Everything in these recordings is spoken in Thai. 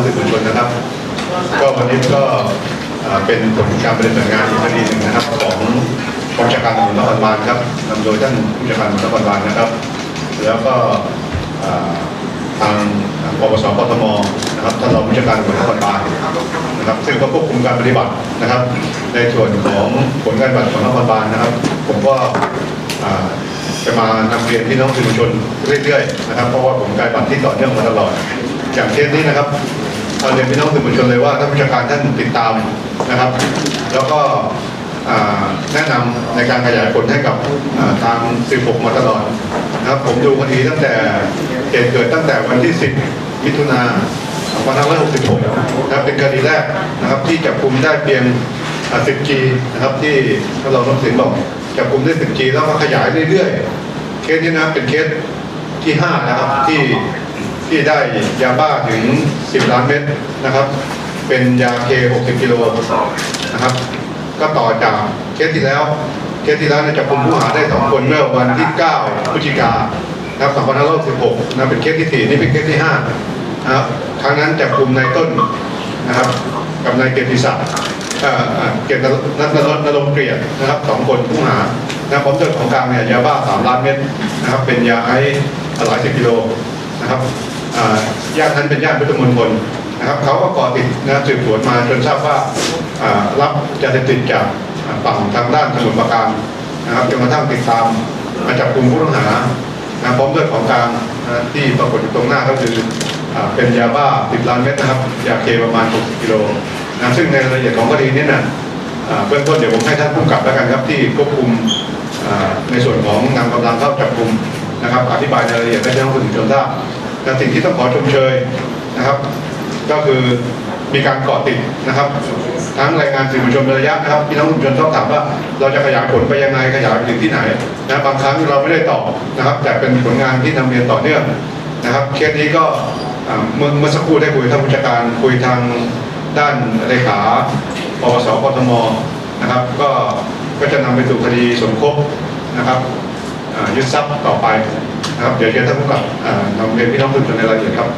องสื่อมวลชนนะครับ ก็วันนี้ก็เป็นผลการปฏิบัติงานอีกคดีหนึ่งนะครับ ของกองบัญชาการตำรวจนครบาลครับนำโดยท่านผู้บัญชาการตำรวจนครบาลนะครับ แล้วก็ทางปปสปทมนะครับท่านรองผู้บัญชาการตำรวจนครบาลนะครับซึ่งก็ควบคุมการปฏิบัตินะครับ ในส่วนของผลการปฏิบัติของนครบาลนะครับ ผมก็จะมานำเรียนพี่น้องสื่อมวลชนเรื่อยๆนะครับ เพราะว่าผมการปฏิบัติที่ต่อเนื่องมาตลอด อย่างเคสนี้นะครับเราเรียนพี่น้องสื่อมวลชนเลยว่าท่านผู้จัดการท่านติดตามนะครับ แล้วก็แนะนำในการขยายผลให้กับอ่าทางสืบกมาตลอดนะครับ ผมดูคดีตั้งแต่เหตุเกิดตั้งแต่วันที่ 10 มิถุนา2566นะครับเป็นคดีแรกนะครับที่จับกลุ่มได้เพียง 10G นะครับที่ท่านรองรับสินบอกจับกลุ่มได้ 10G แล้วก็ขยายเรื่อยๆ เคสนี้นะเป็นเคสที่ 5 นะครับที่ ที่ได้ยาบ้าถึง 10 ล้านเม็ดนะครับ เป็นยาเค 60 กิโลนะครับ ก็ต่อจากเคสที่แล้วเคสที่แล้วจับกลุ่มผู้หาได้ 2 คนเมื่อวันที่ 9 พฤศจิกานะครับ2516นะเป็นเคสที่ 4 นี่เป็นเคสที่5นะครับครั้งนั้นจับกลุ่มนายต้นนะครับ กับนายเกียรติศักดิ์เกียรตินัทนรนรงเกลียรตินะครับสองคนผู้หานะครับพร้อมด้วยของกลางเนี่ยยาบ้า 3 ล้านเม็ดนะครับ เป็นยาไอซ์หลายสิบกิโลนะครับ อ่าญาตินั้นเป็นญาติพุทธมณฑลนะครับเขาก็ก่อติดนะสืบสวนมาจนทราบว่ารับยาเสพติดจากฝั่งทางด้านสมุทรปราการนะครับจนกระทั่งติดตามมาจับกลุ่มผู้ต้องหานะพร้อมด้วยของกลางนะที่ปรากฏอยู่ตรงหน้าก็คือเป็นยาบ้า10ล้านเม็ดนะครับยาเคประมาณ 60 กิโลนะซึ่งในรายละเอียดของคดีนี้นะเบื้องต้นเดี๋ยวผมให้ท่านผู้กับแล้วกันครับที่ควบคุมในส่วนของนำกำลังเข้าจับกลุ่มนะครับ อธิบายในรายละเอียดให้ท่านผู้ชมทราบ แต่สิ่งที่ต้องขอชมเชยนะครับ ก็คือมีการเกาะติดนะครับ ทั้งรายงานสื่อมวลชนระยะนะครับพี่น้องสื่อมวลชนชอบถามว่า เราจะขยายผลไปยังไงขยายไปถึงที่ไหนนะบางครั้งเราไม่ได้ตอบนะครับ แต่เป็นผลงานที่นำเรียนต่อเนื่องนะครับเคสนี้ก็เมื่อเมื่อสักครู่ได้คุยท่านผู้จัดการคุยทางด้านเลขาปปสกทมนะครับ ก็ก็จะนำไปสู่คดีสมคบนะครับ ยึดทรัพย์ต่อไปนะครับเดี๋ยวเชิญท่านผู้กำกับนำเรียนพี่น้องสื่อมวลชนในรายละเอียดครับ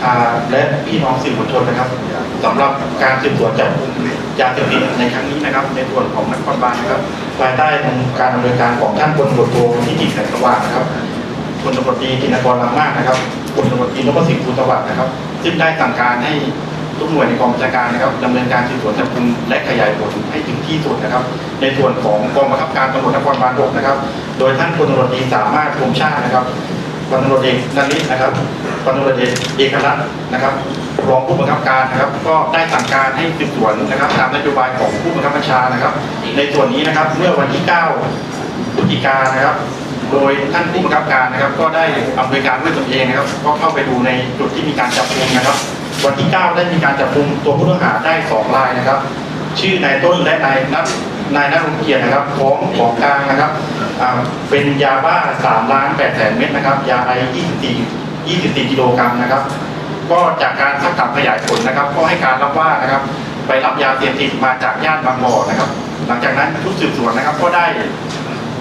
ชาและพี่น้องสื่อมวลชนนะครับสำหรับการสืบสวนจับกลุ่มยาเสพติดในครั้งนี้นะครับ ในส่วนของนครบาลนะครับภายใต้การดำเนินการของท่านพลตำรวจโทนิติแสงสว่างนะครับพลตำรวจตรีกินกรลำมากนะครับพลตำรวจตรีนพสิทธิ์ภูสวัสดิ์นะครับ ซึ่งได้สั่งการให้ ทุกหน่วยในกองบัญชาการนะครับดำเนินการสืบสวนจับกลุ่มและขยายผลให้ถึงที่สุดนะครับ ในส่วนของกองบังคับการตำรวจนครบาล6นะครับ โดยท่านพลตำรวจตรีสามารถคงชาตินะครับพันตำรวจเอกนันนินะครับพันตำรวจเอกเอกลักษณ์นะครับรองผู้บังคับการนะครับ ก็ได้สั่งการให้สืบสวนนะครับ ตามนโยบายของผู้บังคับบัญชานะครับ ในส่วนนี้นะครับเมื่อวันที่ 9 พฤศจิกายนนะครับ โดยท่านผู้บังคับการนะครับ ก็ได้อำนวยการด้วยตนเองนะครับ ก็เข้าไปดูในจุดที่มีการจับกุมนะครับ วันที่ 9 ได้มีการจับกลุ่มตัวผู้ต้องหาได้สองรายนะครับ ชื่อนายต้นและนายนัทนายนัทรงเกียรตินะครับพร้อมของกลางนะครับเป็นยาบ้า3ล้าน8แสนเม็ดนะครับ ยาไอ24 24กิโลกรัมนะครับ ก็จากการสักถามขยายผลนะครับ ก็ให้การรับว่านะครับ ไปรับยาเสพติดมาจากย่านบางบ่อนะครับ หลังจากนั้นชุดสืบสวนนะครับ ก็ได้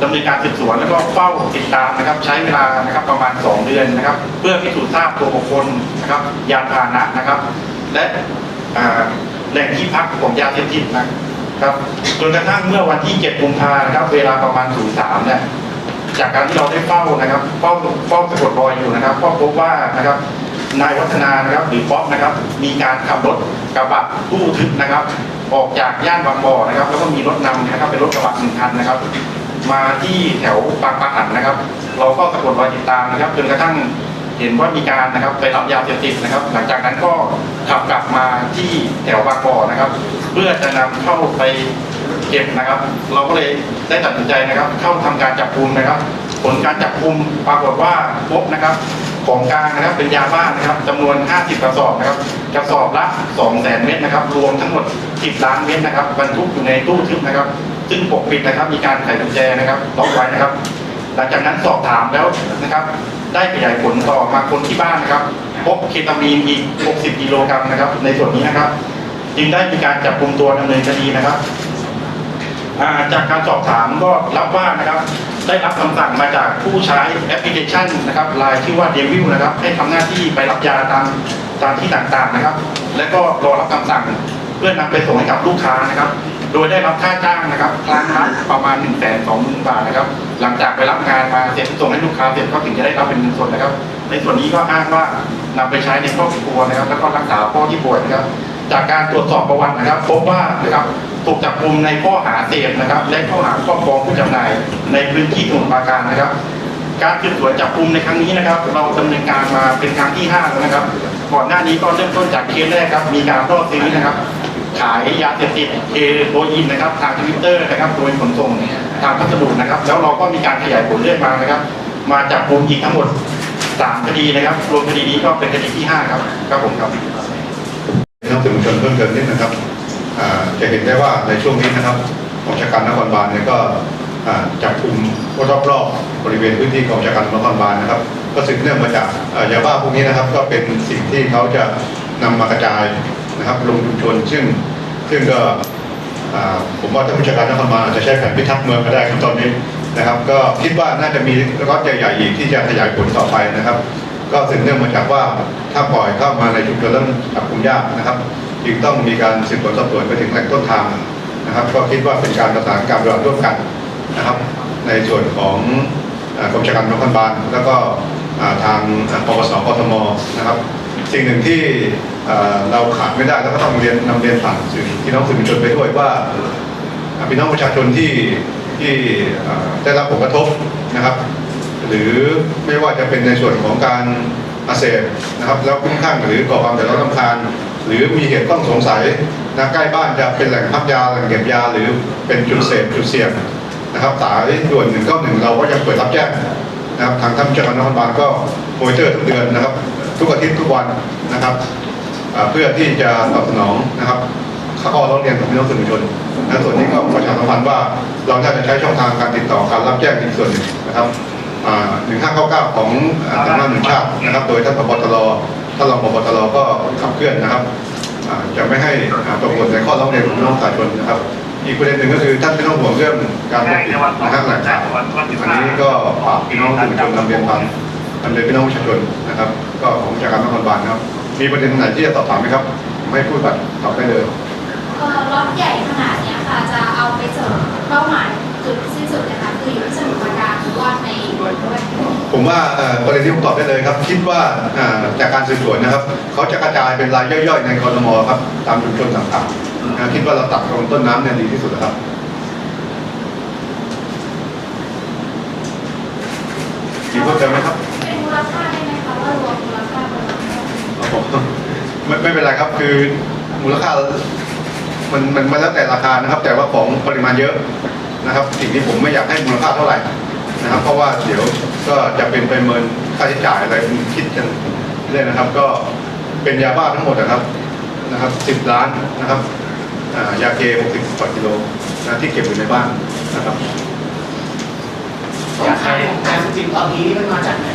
ดำเนินการสืบสวนแล้วก็เฝ้าติดตามนะครับ ใช้เวลานะครับประมาณ 2 เดือนนะครับ เพื่อพิสูจน์ทราบตัวบุคคลนะครับ ยานพาหนะนะครับ และแหล่งที่พักของยาเสพติดนะครับจนกระทั่งเมื่อวันที่ 7 กุมภานะครับ เวลาประมาณ 03เนี่ยจากการที่เราได้เฝ้านะครับเฝ้าเฝ้าสะกดรอยอยู่นะครับก็พบว่านะครับนายวัฒนานะครับหรือป๊อปนะครับ มีการขับรถกระบะตู้ทึบนะครับ ออกจากย่านบางบ่อนะครับ แล้วก็มีรถนำนะครับเป็นรถกระบะหนึ่งคันนะครับ มาที่แถวบางปะหันนะครับ เราก็สะกดรอยติดตามนะครับจนกระทั่งเห็นว่ามีการนะครับไปรับยาเสพติดนะครับ หลังจากนั้นก็ขับกลับมาที่แถวบางบ่อนะครับ เพื่อจะนำเข้าไปเก็บนะครับ เราก็เลยได้ตัดสินใจนะครับ เข้าทำการจับกุมนะครับ ผลการจับกุมปรากฏว่าพบนะครับ ของกลางนะครับเป็นยาบ้านะครับจำนวน 50 กระสอบนะครับกระสอบละ2แสนเม็ดนะครับ รวมทั้งหมด 10 ล้านเม็ดนะครับบรรทุกอยู่ในตู้ทึบนะครับ ซึ่งปกปิดนะครับ มีการไขกุญแจนะครับล็อกไว้นะครับ หลังจากนั้นสอบถามแล้วนะครับ ได้ขยายผลต่อมาคนที่บ้านนะครับ พบเคตามีนอีก 60 กิโลกรัมนะครับ ในส่วนนี้นะครับ จึงได้มีการจับกลุ่มตัวดำเนินคดีนะครับาจากการสอบถามก็รับว่านะครับ ได้รับคำสั่งมาจากผู้ใช้แอปพลิเคชันนะครับไลน์ชื่อว่าเดวิลนะครับ ให้ทำหน้าที่ไปรับยาตามตามที่ต่างๆนะครับ และก็รอรับคำสั่งเพื่อนำไปส่งให้กับลูกค้านะครับ โดยได้รับค่าจ้างนะครับครั้งละประมาณ1นึ่งแสนสองหมื่นบาทนะครับ หลังจากไปรับงานมาเสร็จส่งให้ลูกค้าเสร็จก็ถึงจะได้รับเป็นเงินสดนะครับ ในส่วนนี้ก็อ้างว่านำไปใช้ในครอบครัวนะครับ แล้วก็รักษาพ่อที่ป่วยนะครับ จากการตรวจสอบประวัตินะครับ พบว่านะครับถูกจับกลุ่มในข้อหาเสพนะครับ และข้อหาครอบครองผู้จำหน่ายในพื้นที่สมุทรปราการนะครับ การสืบสวนจับกลุ่มในครั้งนี้นะครับ เราดำเนินการมาเป็นครั้งที่5แล้วนะครับ ก่อนหน้านี้ก็เริ่มต้นจากเคสแรกครับ มีการล่อซื้อนะครับ ขายยาเสพติดเฮโรอีนนะครับทางทวิตเตอร์นะครับโดยขนส่งทางพัสดุนะครับ แล้วเราก็มีการขยายผลเรื่อยมานะครับ มาจับกุมอีกทั้งหมดสามคดีนะครับรวมคดีนี้ก็เป็นคดีที่ห้าครับครับผมครับน้องสื่มวลชนเพิ่มเติมนิดนะครับจะเห็นได้ว่าในช่วงนี้นะครับกองชาการนครบาลเนี่ยก็จับกลุ่มรอบๆบริเวณพื้นที่กองชาการนครบาลนะครับ ก็สืบเนื่องมาจากยาบ้าพวกนี้นะครับ ก็เป็นสิ่งที่เขาจะนำมากระจาย นะครับลงชุมชนซึ่งซึ่งก็ผมว่าท่านผู้จัดการนครบาลอาจจะใช้แผนพิทักษ์เมืองก็ได้ครับตอนนี้นะครับ ก็คิดว่าน่าจะมีรถใหญ่ๆอีกที่จะขยายผลต่อไปนะครับ ก็สืบเนื่องมาจากว่าถ้าปล่อยเข้ามาในชุมชนแล้วจับกลุ่มยากนะครับจึงต้องมีการสืบสวนสอบสวนไปถึงแหล่งต้นทางนะครับ ก็คิดว่าเป็นการประสานการร่วมกันนะครับ ในส่วนของกรมชาการนครบาลแล้วก็ทางปปสกทมนะครับ สิ่งหนึ่งที่เราขาดไม่ได้แล้วก็ต้องเรียนนำเรียนผ่านสื่อพี่น้องสื่อมวลชนไปด้วยว่าพี่น้องประชาชนที่ที่ได้รับผลกระทบนะครับ หรือไม่ว่าจะเป็นในส่วนของการอาเสบนะครับ แล้วคุ้มข้างหรือก่อความเดือดร้อนรำคาญหรือมีเหตุต้องสงสัยนะใกล้บ้านจะเป็นแหล่งพักยาแหล่งเก็บยาหรือเป็นจุดเสพจุดเสี่ยงนะครับสายด่วน191เราก็ยังเปิดรับแจ้งนะครับทางท่านผู้จัดการนครบาลก็โมนิเตอร์ทุกเดือนนะครับ ทุกอาทิตย์ทุกวันนะครับเพื่อที่จะตอบสนองนะครับข้อร้องเรียนของพี่น้องสื่อมวลชนและส่วนนี้ก็ประชาสัมพันธ์ว่าเราน่าจะใช้ช่องทางการติดต่อการรับแจ้งอีกส่วนหนึ่งนะครับ1599ของอ่าสำนักหนึ่งชาตินะครับ โดยท่านพบตรท่านรองพบตรก็ขับเคลื่อนนะครับจะไม่ให้อาตกหล่นในข้อร้องเรียนของพี่น้องประชาชนนะครับ อีกประเด็นหนึ่งก็คือท่านไม่ต้องห่วงเรื่องการปกปิดนะครับหลักฐานอันนี้ก็ฝากพี่น้องสื่อมวลชนนำเรียนฟัง นำเรียนพี่น้องประชาชนนะครับ ก็ของจากการนครบาลนะครับ มีประเด็นไหนที่จะสอบถามไหมครับ ไม่พูดบัตรตอบได้เลยเอ่อรถใหญ่ขนาดเนี้ยค่ะจะเอาไปส่งเป้าหมายจุดสิ้นสุดนะคะคืออยู่ที่สมุทรปราการหรือว่าในด้วยผมว่าเอ่อประเด็นที่ผมตอบได้เลยครับ คิดว่าอ่าจากการสืบสวนนะครับ เขาจะกระจายเป็นรายย่อยๆ ในกรทมครับตามชุมชนต่างๆนะคิดว่าเราตัดตรงต้นน้ำเนี่ยดีที่สุดนะครับมีเพิ่มเติมไหมครับ ไม่ไม่เป็นไรครับคือมูลค่ามันมันมันแล้วแต่ราคานะครับ แต่ว่าของปริมาณเยอะนะครับ สิ่งที่ผมไม่อยากให้มูลค่าเท่าไหร่นะครับ เพราะว่าเดี๋ยวก็จะเป็นไปเมินค่าใช้จ่ายอะไรคิดกันเรื่อยนะครับ ก็เป็นยาบ้าทั้งหมดนะครับนะครับสิบล้านนะครับอ่ายาเคหกสิบกว่ากิโลนะที่เก็บอยู่ในบ้านนะครับอยากให้การจริงตอนนี้มันมาจากไหนครับ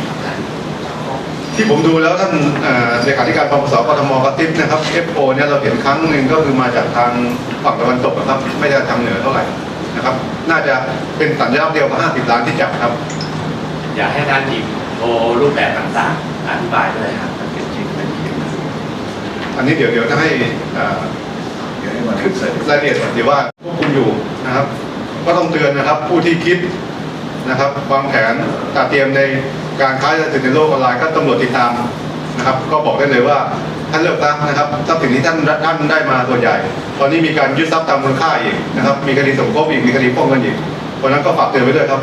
ท่านที่ผมดูแล้วท่านเอ่อเลขาธิการปปสกทมกระติบนะครับ FO เนี่ยเราเห็นครั้งหนึ่งก็คือมาจากทางฝั่งตะวันตกนะครับ ไม่ใช่ทางเหนือเท่าไหร่นะครับ น่าจะเป็นสัญลักษณ์เดียวกับ 50 ล้านที่จับครับ อยากให้ท่านอีกโชว์รูปแบบต่างๆอธิบายด้วยครับมันเป็นจริงเป็นจริงอันนี้เดี๋ยวเดี๋ยวจะให้เอ่อรายละเอียดเดี๋ยวว่าควบคุมอยู่นะครับ ก็ต้องเตือนนะครับผู้ที่คิดนะครับวางแผนตัดเตรียมใน การค้ายาเสพติดในโลกออนไลน์ก็ตำรวจติดตามนะครับ ก็บอกได้เลยว่าท่านเลิกซะนะครับทรัพย์สินที่ท่านท่านได้มาส่วนใหญ่ ตอนนี้มีการยึดทรัพย์ตามมูลค่าอีกนะครับ มีคดีสมคบอีกมีคดีฟ้องเงินอีกเพราะนั้นก็ฝากเตือนไว้ด้วยครับ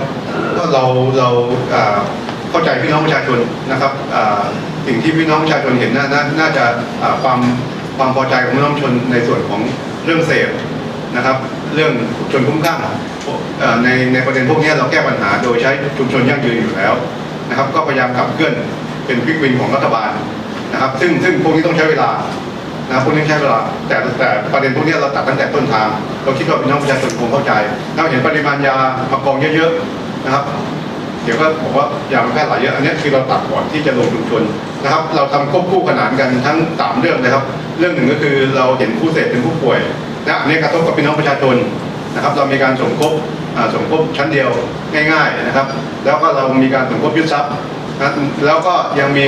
ก็เราเราเข้าใจพี่น้องประชาชนนะครับสิ่งที่พี่น้องประชาชนเห็นน่าน่าน่าจะความความพอใจของพี่น้องชนในส่วนของเรื่องเสพนะครับ เรื่องชนคุ้มข้างในในประเด็นพวกนี้เราแก้ปัญหาโดยใช้ชุมชนยั่งยืนอยู่แล้ว นะครับ ก็พยายามขับเคลื่อนเป็นพิกวินของรัฐบาลนะครับ ซึ่งซึ่งพวกนี้ต้องใช้เวลานะพวกนี้ใช้เวลา แต่แต่ประเด็นพวกนี้เราตัดตั้งแต่ต้นทาง เราคิดว่าพี่น้องประชาชนคงเข้าใจ ถ้าเห็นปริมาณยามากองเยอะๆนะครับ เดี๋ยวก็บอกว่ายามันแพร่หลายเยอะ อันนี้คือเราตัดก่อนที่จะลงชุมชนนะครับ เราทำควบคู่ขนานกันทั้งสามเรื่องนะครับ เรื่องหนึ่งก็คือเราเห็นผู้เสพเป็นผู้ป่วยและอันนี้กระทบกับพี่น้องประชาชนนะครับ เรามีการสมคบ สมคบชั้นเดียวง่าย ๆนะครับ แล้วก็เรามีการสมคบยึดทรัพย์นะแล้วก็ยังมี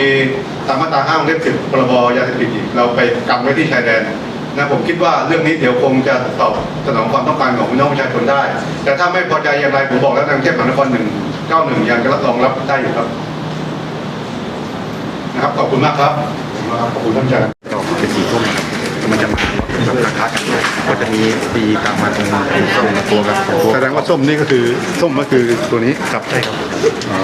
ตามมาตราห้าวงเล็บสิบพรบยาเสพติดอีกเราไปกังไว้ที่ชายแดนนะผมคิดว่าเรื่องนี้เดี๋ยวคงจะตอบสนองความต้องการของพี่น้องประชาชนได้ แต่ถ้าไม่พอใจอย่างไรผมบอกแล้วทางเทพมหานครหนึ่งเก้าหนึ่งยังจะรับรองรับได้อยู่ครับนะครับขอบคุณมากครับขอบคุณท่านอาจารย์เป็นสีส้มนะครับมันจะมา แบบราคากันด้วยก็จะมีตีกลางมาตรงสีส้มกับตัวกับตัวแสดงว่าส้มนี่ก็คือส้มก็คือตัวนี้ครับใช่ครับอ๋อ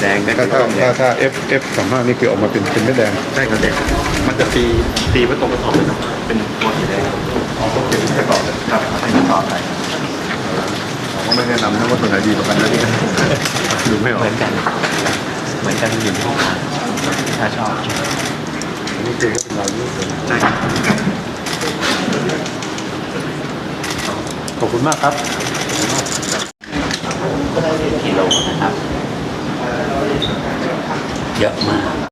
แดงก็ถ้าคือถ้าส้มแดถ้างถ้า F F สามห้านี่คือออกมาเป็นเป็นเม็ดแดงใช่ครับแดงมันจะตีตีไว้ตรงกระสอบเลยครับเป็นตัวสีแดงครับอ๋อก็เป็นกระสอบเลยครับให้มันต่อไปผมก็ไม่แนะนำนะว่าตัวไหนดีกว่ากันนะนี่ดูไม่ออกเหมือนกันเหมือนกันอยู่ที่ห้องทานถ้าชอบอันนี้คือก็เป็นลายยืดเลยใช่ครับ ขอบคุณมากครับกิโลนะครับเยอะมาก